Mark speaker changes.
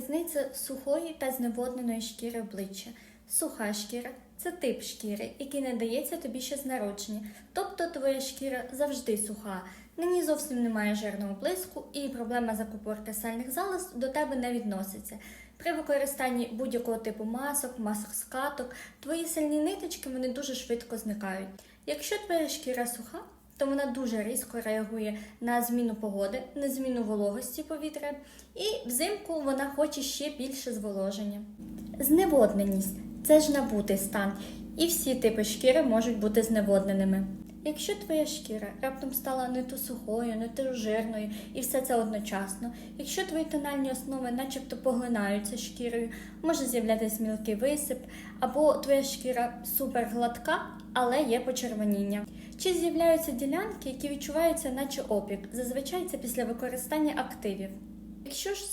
Speaker 1: різниця сухої та зневодненої шкіри обличчя. Суха шкіра це тип шкіри, який не дається тобі ще з народження. Тобто твоя шкіра завжди суха, на ній зовсім немає жирного блиску, і проблема закупорки сальних залоз до тебе не відноситься. При використанні будь-якого типу масок, масок скаток, твої сильні ниточки вони дуже швидко зникають. Якщо твоя шкіра суха, то вона дуже різко реагує на зміну погоди, на зміну вологості повітря, і взимку вона хоче ще більше зволоження. Зневодненість це ж набутий стан, і всі типи шкіри можуть бути зневодненими. Якщо твоя шкіра раптом стала не то сухою, не то жирною, і все це одночасно, якщо твої тональні основи начебто поглинаються шкірою, може з'являтися мілкий висип, або твоя шкіра супер гладка, але є почервоніння. Чи з'являються ділянки, які відчуваються, наче опік, зазвичай це після використання активів. Якщо ж